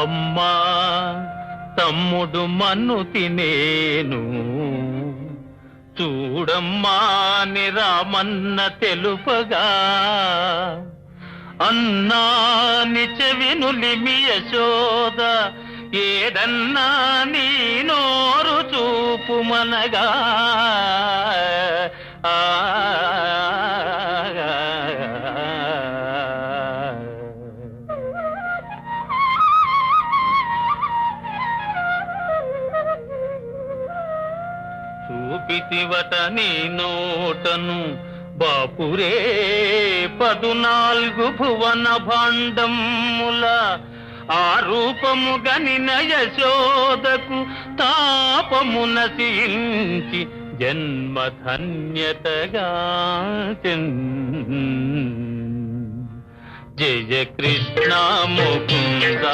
అమ్మా తమ్ముడు మన్ను తినేను. చూడమ్మా నిరామన్న తెలుపగా. అన్నా నిచవినులిమి యశోద. ఏడన్నా నీ నోరు చూపుమనగా. ఆ చూపితివట నీ నోటను. బాపురే పదునాలుగు భువన భాండముల ఆ రూపము గనిన యశోదకు తాపము నశించి జన్మధన్యతగా జయ కృష్ణ ముకుంద